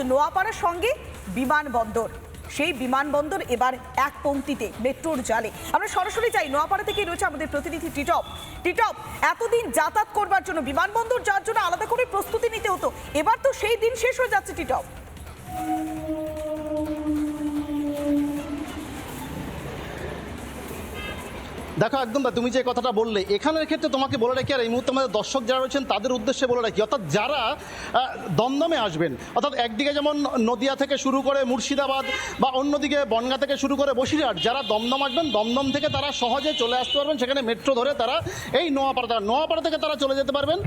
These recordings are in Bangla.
নোয়াপাড়ার সঙ্গে বিমানবন্দর। সেই বিমানবন্দর এবার এক পংক্তিতে মেট্রোর জালে। আমরা সরাসরি যাই, নোয়াপাড়া থেকে রয়েছে আমাদের প্রতিনিধি টিটপ। টিটপ, এতদিন যাতায়াত করবার জন্য বিমানবন্দর যাওয়ার জন্য আলাদা করে প্রস্তুতি নিতে হতো। এবার তো সেই দিন শেষ হয়ে যাচ্ছে টিটপ। দেখো একদম তুমি যে কথাটা বললে, এখানের ক্ষেত্রে তোমাকে বলে রাখি, আর এই মুহূর্তে আমাদের দর্শক যারা রয়েছেন, তাদের উদ্দেশ্যে বলে রাখি, অর্থাৎ যারা দমদমে আসবেন, অর্থাৎ একদিকে যেমন নদিয়া থেকে শুরু করে মুর্শিদাবাদ বা অন্যদিকে বনগা থেকে শুরু করে বসিরহাট, যারা দমদম আসবেন, দমদম থেকে তারা সহজে চলে আসতে পারবেন, সেখানে মেট্রো ধরে তারা এই নোয়াপাড়া নোয়াপাড়া থেকে তারা চলে যেতে পারবেন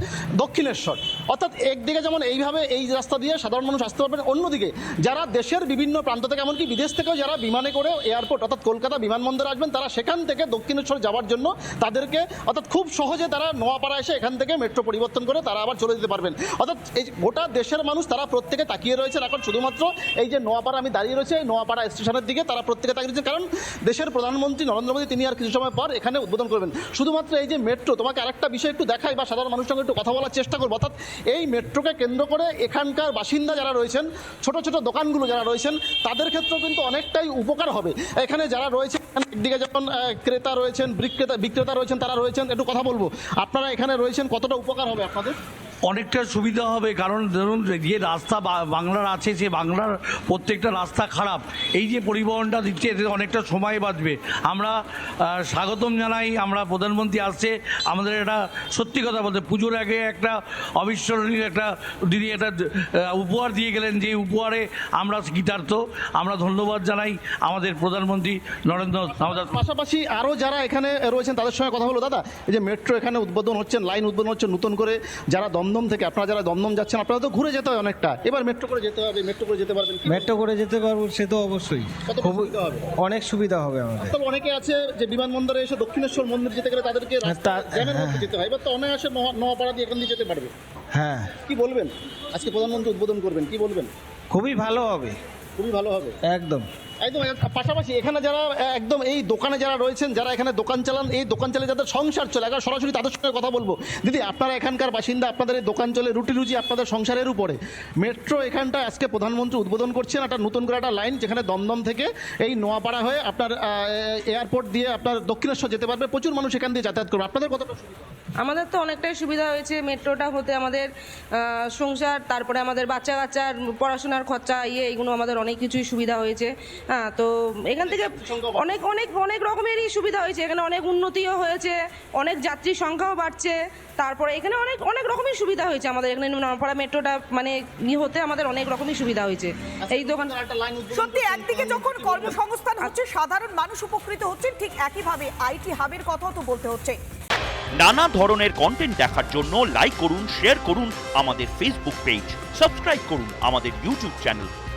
দক্ষিণেশ্বর। অর্থাৎ একদিকে যেমন এইভাবে এই রাস্তা দিয়ে সাধারণ মানুষ আসতে পারবেন, অন্যদিকে যারা দেশের বিভিন্ন প্রান্ত থেকে, এমনকি বিদেশ থেকেও যারা বিমানে করে এয়ারপোর্ট অর্থাৎ কলকাতা বিমানবন্দরে আসবেন, তারা সেখান থেকে দক্ষিণেশ্বর যাওয়ার জন্য তাদেরকে অর্থাৎ খুব সহজে তারা নোয়াপাড়া এসে এখান থেকে মেট্রো পরিবর্তন করে তারা আবার চলে যেতে পারবেন। অর্থাৎ এই গোটা দেশের মানুষ তারা প্রত্যেকে তাকিয়ে রয়েছেন। এখন শুধুমাত্র এই যে নোয়াপাড়া আমি দাঁড়িয়ে রয়েছে, এই নোয়াপাড়া স্টেশনের দিকে তারা প্রত্যেকে তাকিয়ে রয়েছে কারণ দেশের প্রধানমন্ত্রী নরেন্দ্র মোদী, তিনি আর কিছু সময় পর এখানে উদ্বোধন করবেন। শুধুমাত্র এই যে মেট্রো, তোমাকে আরেকটা বিষয় একটু দেখাই বা সাধারণ মানুষের সঙ্গে একটু কথা বলার চেষ্টা করব। অর্থাৎ এই মেট্রোকে কেন্দ্র করে এখানকার বাসিন্দা যারা রয়েছেন, ছোট ছোট দোকানগুলো যারা রয়েছেন, তাদের ক্ষেত্রেও কিন্তু অনেকটাই উপকার হবে। এখানে যারা রয়েছে একদিকে যখন ক্রেতা রয়েছেন, বিক্রেতা বিক্রেতা রয়েছেন, তারা রয়েছেন, একটু কথা বলব। আপনারা এখানে রয়েছেন, কতটা উপকার হবে আপনাদের? অনেকটা সুবিধা হবে, কারণ ধরুন যে রাস্তা বাংলার আছে, সে বাংলার প্রত্যেকটা রাস্তা খারাপ। এই যে পরিবহনটা দিচ্ছে, এতে অনেকটা সময় বাঁচবে। আমরা স্বাগতম জানাই, আমরা প্রধানমন্ত্রী আসছে, আমাদের এটা সত্যি কথা বলতে, পুজোর আগে একটা অবিস্মরণীয় একটা তিনি একটা উপহার দিয়ে গেলেন, যে উপহারে আমরা কৃতার্থ আমরা ধন্যবাদ জানাই আমাদের প্রধানমন্ত্রী নরেন্দ্র পাশাপাশি আরও যারা এখানে রয়েছেন, তাদের সঙ্গে কথা হলো দাদা, এই যে মেট্রো এখানে উদ্বোধন হচ্ছেন লাইন উদ্বোধন হচ্ছে নতুন করে। যারা দমদম থেকে। আপনারা যারা দমদম যাচ্ছেন আপনারা তো ঘুরে যেতে হয় অনেকটা। এবার মেট্রো করে যেতে হবে মেট্রো করে যেতে পারবেন কি? মেট্রো করে যেতে পারব সে তো অবশ্যই। কত খুব সুবিধা হবে? অনেক সুবিধা হবে আমাদের। তবে অনেকে আছে যে বিমানবন্দরে এসে দক্ষিণেশ্বর মন্দির যেতে গেলে তাদেরকে হ্যাঁ, তা- জ্যামের মধ্যে হ্যাঁ। যেতে হয়। এবার তো অনায়াসে নোয়া- নোয়াপাড়া দিয়ে এখান দিয়ে যেতে পারবে। হ্যাঁ। কি বলবেন? আজকে প্রধানমন্ত্রী উদ্বোধন করবেন কি বলবেন? খুবই ভালো হবে। খুবই ভালো হবে। একদম। একদম পাশাপাশি এখানে যারা, একদম এই দোকানে যারা রয়েছেন, যারা এখানে দোকান চালান, এই দোকান চালে যাদের সংসার চলে, একবার সরাসরি তাদের সঙ্গে কথা বলব। দিদি, আপনারা এখানকার বাসিন্দা, আপনাদের এই দোকান চলে রুটি রুজি আপনাদের সংসারের উপরে। মেট্রো এখানটা আজকে প্রধানমন্ত্রী উদ্বোধন করছেন, একটা নতুন করে একটা লাইন, যেখানে দমদম থেকে এই নোয়াপাড়া হয়ে আপনার এয়ারপোর্ট দিয়ে আপনার দক্ষিণেশ্বর যেতে পারবে। প্রচুর মানুষ এখান দিয়ে যাতায়াত করবে। আপনাদের কতটা আমাদের তো অনেকটাই সুবিধা হয়েছে মেট্রোটা হতে। আমাদের সংসার, তারপরে আমাদের বাচ্চা কাচ্চার পড়াশোনার খরচা ইয়ে এইগুলো আমাদের অনেক কিছুই সুবিধা হয়েছে। হ্যাঁ তো এখান থেকে অনেক অনেক অনেক রকমেরই সুবিধা হয়েছে। এখানে অনেক উন্নতিও হয়েছে অনেক যাত্রীর সংখ্যাও বাড়ছে। তারপরে এখানে অনেক অনেক রকমই সুবিধা হয়েছে আমাদের এখানে নরপাড়া মেট্রোটা মানে ই হতে আমাদের অনেক রকমই সুবিধা হয়েছে। এই দোকান সত্যি একদিকে যখন কর্মসংস্থান হচ্ছে সাধারণ মানুষ উপকৃত হচ্ছেন ঠিক একইভাবে আইটি হাবের কথাও তো বলতে হচ্ছে। নানা ধরনের কন্টেন্ট দেখার জন্য লাইক করুন শেয়ার করুন আমাদের ফেসবুক পেজ সাবস্ক্রাইব করুন আমাদের ইউটিউব চ্যানেল